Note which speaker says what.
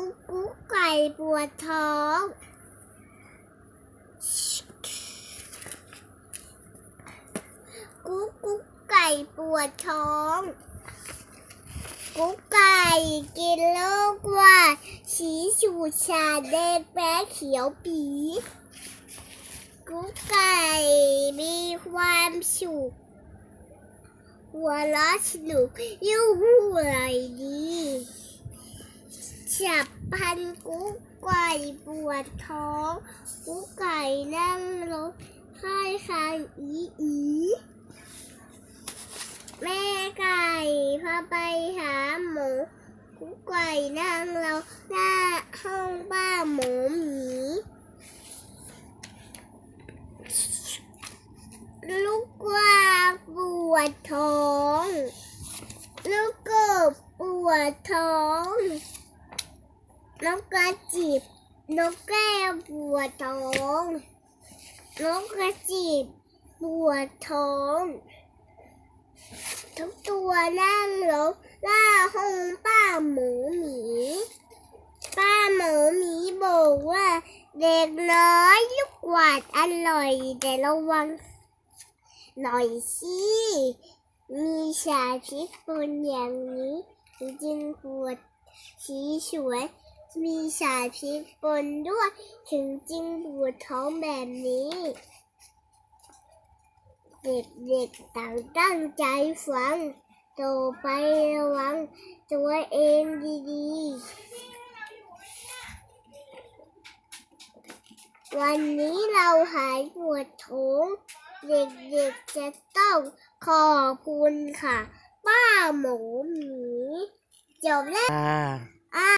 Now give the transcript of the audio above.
Speaker 1: กุ๊กกุ๊กไก่ปวดท้องกุ๊กกุ๊กไก่ปวดท้อง กุ๊กไก่กินโลกว่าสีสูชาแดงแป๊ะเขียวปีกุ๊กไก่มีความสุขหัวเราะสนุกยิ่งหูอะไรดี ฉับพันกุ๊กไก่ปวดท้อง กุ๊กไก่นั่งรถค่ายคางอีอีแม่ไก่พาไปหาหมูกุ๊กไก่นั่งเราหน้าห้องบ้านหมูหมีลูกกวาปวดท้อง ลูกกบปวดท้อง นกกระจิบนกแก้วปวดท้องนกกระจิบปวดท้องทุกตัวนั่งลงหน้าห้องป้าหมูหมีป้าหมูหมีบอกว่า เด็กน้อยลูกกวาดอร่อย แต่ระวังหน่อยสิมีสาธิตปนอย่างนี้จึงปวดสีสวย มีสารพิษปนด้วย ถึงจึงปวดท้องแบบนี้ เด็กๆต่างตั้งใจฟังโตไประวังตัวเองดีๆ วันนี้เราหายปวดท้องเด็กๆจะต้องขอบคุณค่ะ ป้าหมูหมีจบแล้ว
Speaker 2: ค่